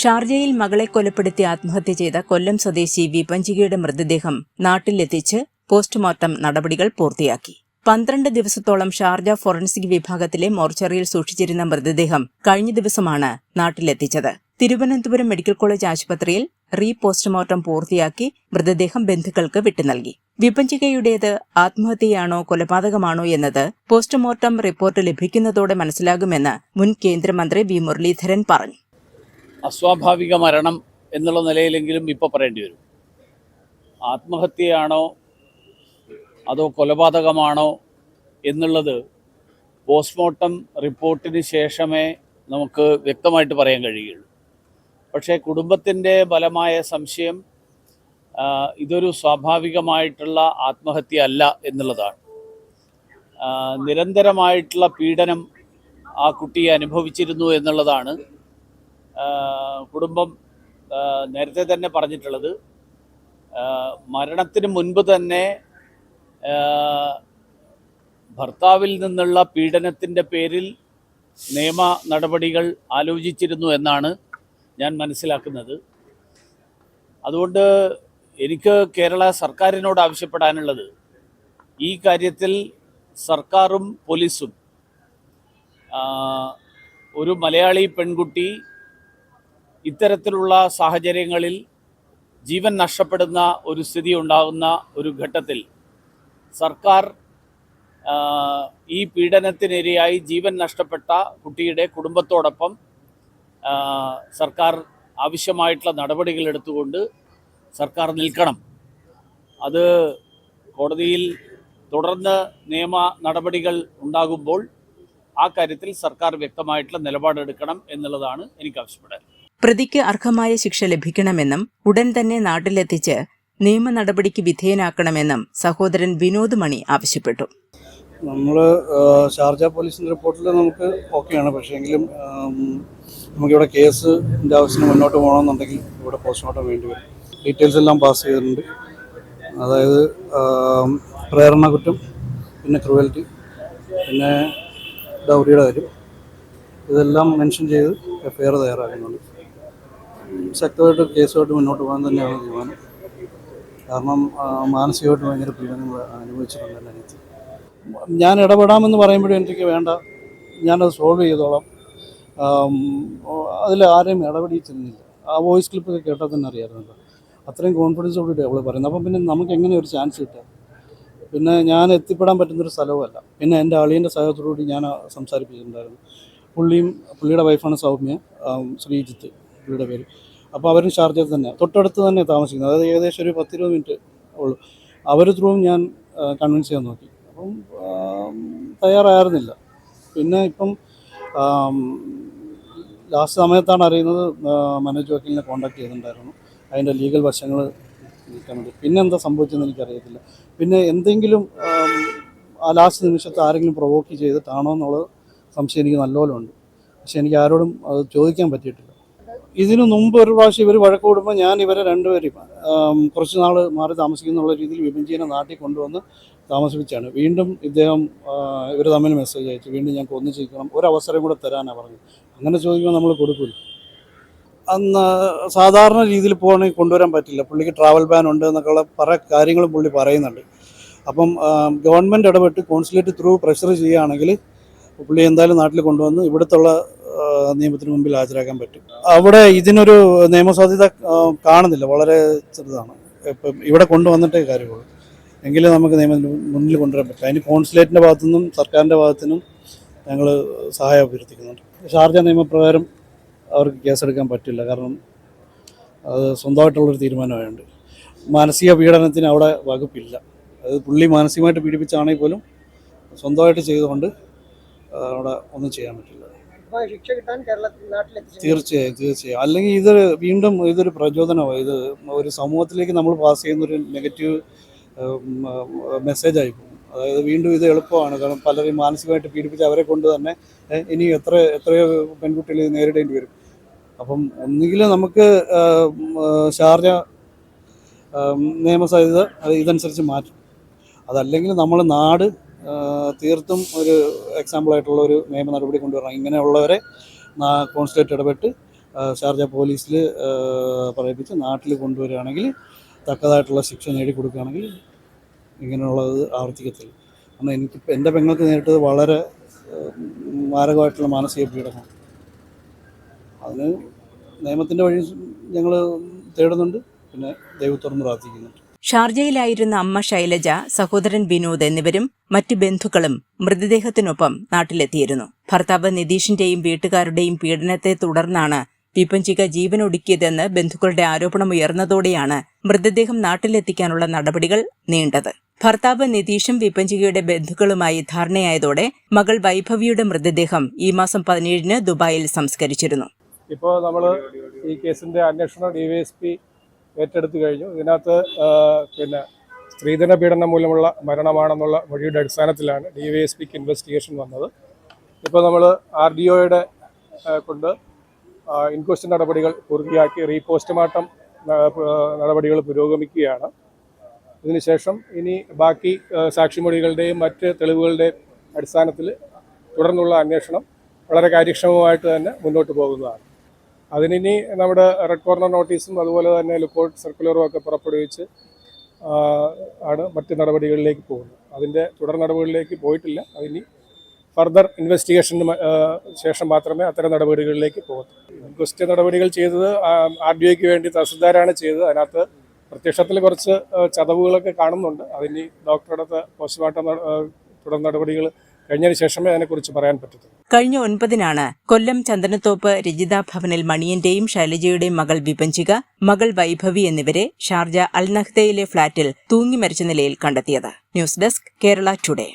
ഷാർജയിൽ മകളെ കൊലപ്പെടുത്തി ആത്മഹത്യ ചെയ്ത കൊല്ലം സ്വദേശി വിപഞ്ചികയുടെ മൃതദേഹം നാട്ടിലെത്തിച്ച് പോസ്റ്റ്മോർട്ടം നടപടികൾ പൂർത്തിയാക്കി. പന്ത്രണ്ട് ദിവസത്തോളം ഷാർജ ഫോറൻസിക് വിഭാഗത്തിലെ മോർച്ചറിയിൽ സൂക്ഷിച്ചിരുന്ന മൃതദേഹം കഴിഞ്ഞ ദിവസമാണ് നാട്ടിലെത്തിച്ചത്. തിരുവനന്തപുരം മെഡിക്കൽ കോളേജ് ആശുപത്രിയിൽ റീ പോസ്റ്റ്മോർട്ടം പൂർത്തിയാക്കി മൃതദേഹം ബന്ധുക്കൾക്ക് വിട്ടുനൽകി. വിപഞ്ചികയുടേത് ആത്മഹത്യയാണോ കൊലപാതകമാണോ എന്നത് പോസ്റ്റ്മോർട്ടം റിപ്പോർട്ട് ലഭിക്കുന്നതോടെ മനസ്സിലാകുമെന്ന് മുൻ കേന്ദ്രമന്ത്രി വി. മുരളീധരൻ പറഞ്ഞു. അസ്വാഭാവിക മരണം എന്നുള്ള നിലയിലെങ്കിലും ഇപ്പോൾ പറയേണ്ടി വരും. ആത്മഹത്യയാണോ അതോ കൊലപാതകമാണോ എന്നുള്ളത് പോസ്റ്റ്മോർട്ടം റിപ്പോർട്ടിന് ശേഷമേ നമുക്ക് വ്യക്തമായിട്ട് പറയാൻ കഴിയുള്ളൂ പക്ഷേ കുടുംബത്തിന്റെ ബലമായ സംശയം ഇതൊരു സ്വാഭാവികമായിട്ടുള്ള ആത്മഹത്യ അല്ല എന്നുള്ളതാണ് നിരന്തരമായിട്ടുള്ള പീഡനം ആ കുട്ടിയെ അനുഭവിച്ചിരുന്നു എന്നുള്ളതാണ് കുടുംബം നേരത്തെ തന്നെ പറഞ്ഞിട്ടുള്ളത്. മരണത്തിന് മുൻപ് തന്നെ ഭർത്താവിൽ നിന്നുള്ള പീഡനത്തിന്റെ പേരിൽ നിയമ നടപടികൾ ആലോചിച്ചിരുന്നു എന്നാണ് ഞാൻ മനസ്സിലാക്കുന്നത്. അതുകൊണ്ട് എനിക്ക് കേരള സർക്കാരിനോട് ആവശ്യപ്പെടാനുള്ളത് ഈ കാര്യത്തിൽ സർക്കാരും പോലീസും ഒരു മലയാളി പെൺകുട്ടി ഇത്തരത്തിലുള്ള സാഹചര്യങ്ങളിൽ ജീവൻ നഷ്ടപ്പെടുന്ന ഒരു സ്ഥിതി ഉണ്ടാകുന്ന ഒരു ഘട്ടത്തിൽ സർക്കാർ ഈ പീഡനത്തിനിരയായി ജീവൻ നഷ്ടപ്പെട്ട കുട്ടിയുടെ കുടുംബത്തോടൊപ്പം സർക്കാർ ആവശ്യമായിട്ടുള്ള നടപടികൾ എടുത്തുകൊണ്ട് സർക്കാർ നിൽക്കണം. അത് കോടതിയിൽ തുടർന്ന് നിയമ നടപടികൾ ഉണ്ടാകുമ്പോൾ ആ കാര്യത്തിൽ സർക്കാർ വ്യക്തമായിട്ടുള്ള നിലപാടെടുക്കണം എന്നുള്ളതാണ് എനിക്ക് ആവശ്യപ്പെടാൻ പ്രതിക്ക് അർഹമായ ശിക്ഷ ലഭിക്കണമെന്നും ഉടൻ തന്നെ നാട്ടിലെത്തിച്ച് നിയമ നടപടിക്ക് വിധേയനാക്കണമെന്നും സഹോദരൻ വിനോദ് മണി ആവശ്യപ്പെട്ടു. നമ്മൾ ഷാർജ പോലീസിന്റെ റിപ്പോർട്ടിൽ നമുക്ക് ഓക്കെയാണ്. പക്ഷേ എങ്കിലും നമുക്കിവിടെ കേസിന്റെ ആവശ്യത്തിന് മുന്നോട്ട് പോകണമെന്നുണ്ടെങ്കിൽ ഇവിടെ പോസ്റ്റ്മോർട്ടം വേണ്ടി വരും. ഡീറ്റെയിൽസ് എല്ലാം പാസ് ചെയ്തിട്ടുണ്ട്. അതായത് പ്രേരണ കുറ്റം പിന്നെ ക്രൂവൽറ്റി പിന്നെ ഡൗറിയുടെ കാര്യം. ഇതെല്ലാം മെൻഷൻ ചെയ്ത് എഫ്ഐആർ തയ്യാറാക്കുന്നുണ്ട്. ശക്തമായിട്ട് കേസുമായിട്ട് മുന്നോട്ട് പോകാൻ തന്നെയാണ് തീരുമാനം. കാരണം മാനസികമായിട്ട് ഭയങ്കര പീഡനങ്ങൾ അനുഭവിച്ചിട്ടുണ്ട് എന്റെ അനിയത്തി. ഞാൻ ഇടപെടാമെന്ന് പറയുമ്പോഴും എനിക്ക് വേണ്ട. ഞാനത് സോൾവ് ചെയ്തോളാം. അതിൽ ആരെയും ഇടപെടിച്ചിരുന്നില്ല ആ വോയിസ് ക്ലിപ്പൊക്കെ കേട്ടാൽ തന്നെ അറിയാമായിരുന്നല്ലോ അത്രയും കോൺഫിഡൻസോടുകൂടി അവൾ പറയുന്നത് അപ്പം പിന്നെ നമുക്ക് എങ്ങനെ ഒരു ചാൻസ് കിട്ടുക പിന്നെ ഞാൻ എത്തിപ്പെടാൻ പറ്റുന്നൊരു സ്ഥലവുമല്ല. പിന്നെ എന്റെ അളിയന്റെ സഹോദരോട് ഞാൻ സംസാരിപ്പിച്ചിട്ടുണ്ടായിരുന്നു. പുള്ളിയും പുള്ളിയുടെ വൈഫാണ് സൗമ്യ ശ്രീജിത്ത് പുള്ളിയുടെ പേര്. അപ്പോൾ അവരും ഷാർജയിൽ തന്നെ തൊട്ടടുത്ത് തന്നെ താമസിക്കുന്നത്. അതായത് ഏകദേശം ഒരു പത്തിരുപത് മിനിറ്റ് ഉള്ളൂ. അവർ ത്രൂവും ഞാൻ കൺവിൻസ് ചെയ്യാൻ നോക്കി. അപ്പം തയ്യാറായിരുന്നില്ല. പിന്നെ ഇപ്പം ലാസ്റ്റ് സമയത്താണ് അറിയുന്നത് മനോജ് വക്കീലിനെ കോൺടാക്ട് ചെയ്തിട്ടുണ്ടായിരുന്നു. അതിന്റെ ലീഗൽ വശങ്ങൾ നിൽക്കാൻ പിന്നെ എന്താ സംഭവിച്ചതെന്ന് എനിക്കറിയത്തില്ല. പിന്നെ എന്തെങ്കിലും ആ ലാസ്റ്റ് നിമിഷത്തെ ആരെങ്കിലും പ്രൊവോക്ക് ചെയ്തിട്ടാണോ എന്നുള്ളത് സംശയം എനിക്ക് നല്ലപോലെ ഉണ്ട്. പക്ഷെ എനിക്ക് ആരോടും അത് ചോദിക്കാൻ പറ്റിയിട്ടില്ല. ഇതിനു മുമ്പ് ഒരു പ്രാവശ്യം ഇവർ വഴക്ക് കൂടുമ്പോൾ ഞാൻ ഇവരെ രണ്ടുപേരും കുറച്ച് നാൾ മാറി താമസിക്കുന്നുള്ള രീതിയിൽ വിഭജിനെ നാട്ടിൽ കൊണ്ടുവന്ന് താമസിപ്പിച്ചാണ്. വീണ്ടും ഇദ്ദേഹം ഇവർ തമ്മിൽ മെസ്സേജ് അയച്ചു. വീണ്ടും ഞങ്ങൾക്ക് ഒന്നിച്ചിരിക്കണം. ഒരു അവസരം കൂടെ തരാനാണ് പറഞ്ഞു അങ്ങനെ ചോദിക്കുമ്പോൾ നമ്മൾ കൊടുക്കില്ല അന്ന് സാധാരണ രീതിയിൽ പോകണമെങ്കിൽ കൊണ്ടുവരാൻ പറ്റില്ല. പുള്ളിക്ക് ട്രാവൽ ബാൻ ഉണ്ട് എന്നൊക്കെയുള്ള പല കാര്യങ്ങളും പുള്ളി പറയുന്നുണ്ട്. അപ്പം ഗവൺമെന്റ് ഇടപെട്ട് കോൺസുലേറ്റ് ത്രൂ പ്രഷർ ചെയ്യുകയാണെങ്കിൽ പുള്ളി എന്തായാലും നാട്ടിൽ കൊണ്ടുവന്ന് ഇവിടുത്തുള്ള നിയമത്തിന് മുമ്പിൽ ഹാജരാക്കാൻ പറ്റും. അവിടെ ഇതിനൊരു നിയമസാധ്യത കാണുന്നില്ല. വളരെ ചെറുതാണ്. ഇപ്പം ഇവിടെ കൊണ്ടുവന്നിട്ടേ കാര്യമുള്ളൂ. എങ്കിലും നമുക്ക് നിയമത്തിന് മുന്നിൽ കൊണ്ടുവരാൻ പറ്റും. അതിന് കോൺസുലേറ്റിന്റെ ഭാഗത്തു നിന്നും സർക്കാരിന്റെ ഭാഗത്തു നിന്നും ഞങ്ങൾ സഹായം അഭ്യർത്ഥിക്കുന്നുണ്ട്. ഷാർജ നിയമപ്രകാരം അവർക്ക് കേസെടുക്കാൻ പറ്റില്ല. കാരണം അത് സ്വന്തമായിട്ടുള്ളൊരു തീരുമാനമായുണ്ട്. മാനസിക പീഡനത്തിന് അവിടെ വകുപ്പില്ല. അത് പുള്ളി മാനസികമായിട്ട് പീഡിപ്പിച്ചാണെങ്കിൽ പോലും സ്വന്തമായിട്ട് ചെയ്തുകൊണ്ട് അവിടെ ഒന്നും ചെയ്യാൻ പറ്റില്ല. തീർച്ചയായും തീർച്ചയായും. അല്ലെങ്കിൽ ഇത് വീണ്ടും ഇതൊരു പ്രചോദനമാണ് ഇത് ഒരു സമൂഹത്തിലേക്ക് നമ്മൾ പാസ് ചെയ്യുന്ന ഒരു നെഗറ്റീവ് മെസ്സേജ് പോകും. അതായത് വീണ്ടും ഇത് എളുപ്പമാണ്. കാരണം പലരെയും മാനസികമായിട്ട് പീഡിപ്പിച്ച് അവരെ കൊണ്ട് തന്നെ ഇനി എത്ര എത്രയോ പെൺകുട്ടികൾ നേരിടേണ്ടി വരും. അപ്പം ഒന്നുകിൽ നമുക്ക് ഷാർജ നിയമസാധ്യത ഇതനുസരിച്ച് മാറ്റും. അതല്ലെങ്കിൽ നമ്മൾ നാട് തീർത്തും ഒരു എക്സാമ്പിളായിട്ടുള്ള ഒരു നിയമ നടപടി കൊണ്ടുവരണം. ഇങ്ങനെയുള്ളവരെ കോൺസുലേറ്റ് ഇടപെട്ട് ഷാർജ പോലീസിൽ പറയിപ്പിച്ച് നാട്ടിൽ കൊണ്ടുവരികയാണെങ്കിൽ തക്കതായിട്ടുള്ള ശിക്ഷ നേടിക്കൊടുക്കുകയാണെങ്കിൽ ഇങ്ങനെയുള്ളത് ആവർത്തിക്കത്തില്ല. കാരണം എനിക്ക് എന്റെ പെങ്ങൾക്ക് നേരിട്ടത് വളരെ മാരകമായിട്ടുള്ള മാനസിക പീഡനം അതിന് നിയമത്തിന്റെ വഴി ഞങ്ങൾ തേടുന്നുണ്ട്. പിന്നെ ദൈവത്തോടും പ്രാർത്ഥിക്കുന്നുണ്ട്. ഷാർജയിലായിരുന്ന അമ്മ ശൈലജ സഹോദരൻ വിനോദ് എന്നിവരും മറ്റ് ബന്ധുക്കളും മൃതദേഹത്തിനൊപ്പം നാട്ടിലെത്തിയിരുന്നു. ഭർത്താവ് നിതീഷിന്റെയും വീട്ടുകാരുടെയും പീഡനത്തെ തുടർന്നാണ് വിപഞ്ചിക ജീവനൊടുക്കിയതെന്ന് ബന്ധുക്കളുടെ ആരോപണം ഉയർന്നതോടെയാണ് മൃതദേഹം നാട്ടിലെത്തിക്കാനുള്ള നടപടികൾ നീണ്ടത്. ഭർത്താവ് നിതീഷും വിപഞ്ചികയുടെ ബന്ധുക്കളുമായി ധാരണയായതോടെ മകൾ വൈഭവിയുടെ മൃതദേഹം ഈ മാസം പതിനേഴിന് ദുബായിൽ സംസ്കരിച്ചിരുന്നു. ഇപ്പോൾ നമ്മൾ ഈ കേസിന്റെ അന്വേഷണ ഡി വൈ എസ് പി ഏറ്റെടുത്തു കഴിഞ്ഞു. ഇതിനകത്ത് പിന്നെ സ്ത്രീധന പീഡനം മൂലമുള്ള മരണമാണെന്നുള്ള മൊഴിയുടെ അടിസ്ഥാനത്തിലാണ് ഡി വൈ എസ് പിക്ക് ഇൻവെസ്റ്റിഗേഷൻ വന്നത്. ഇപ്പോൾ നമ്മൾ ആർ ഡി ഒയുടെ കൊണ്ട് ഇൻക്വസ്റ്റ് നടപടികൾ പൂർത്തിയാക്കി റീപോസ്റ്റ്മോർട്ടം നടപടികൾ പുരോഗമിക്കുകയാണ്. ഇതിനുശേഷം ഇനി ബാക്കി സാക്ഷിമൊഴികളുടെയും മറ്റ് തെളിവുകളുടെയും അടിസ്ഥാനത്തിൽ തുടർന്നുള്ള അന്വേഷണം വളരെ കാര്യക്ഷമമായിട്ട് തന്നെ മുന്നോട്ട് പോകുന്നതാണ്. അതിനി നമ്മുടെ റെഡ് കോർണർ നോട്ടീസും അതുപോലെ തന്നെ ലുക്കൗട്ട് സർക്കുലറും ഒക്കെ പുറപ്പെടുവിച്ച് ആണ് മറ്റ് നടപടികളിലേക്ക് പോകുന്നത്. അതിന്റെ തുടർ നടപടികളിലേക്ക് പോയിട്ടില്ല. അതിനി ഫർദർ ഇൻവെസ്റ്റിഗേഷന് ശേഷം മാത്രമേ അത്തരം നടപടികളിലേക്ക് പോകത്തുള്ളൂ. ഇൻക്വസ്റ്റ് നടപടികൾ ചെയ്തത് ആർ ഡി ഒക്ക് വേണ്ടി തഹസിൽദാരാണ് ചെയ്തത്. അതിനകത്ത് പ്രത്യക്ഷത്തിൽ കുറച്ച് ചതവുകളൊക്കെ കാണുന്നുണ്ട്. അതിനി ഡോക്ടറുടെ പോസ്റ്റ്മോർട്ടം തുടർ നടപടികൾ കഴിഞ്ഞതിന് ശേഷമേ അതിനെക്കുറിച്ച് പറയാൻ പറ്റത്തുള്ളൂ. കഴിഞ്ഞ ഒൻപതിനാണ് കൊല്ലം ചന്ദനത്തോപ്പ് രജിത ഭവനിൽ മണിയന്റെയും ശൈലജയുടെയും മകൾ വിപഞ്ചിക മകൾ വൈഭവി എന്നിവരെ ഷാർജ അൽനഹ്ദയിലെ ഫ്ളാറ്റിൽ തൂങ്ങി മരിച്ച നിലയിൽ കണ്ടെത്തിയത്. News desk Kerala today.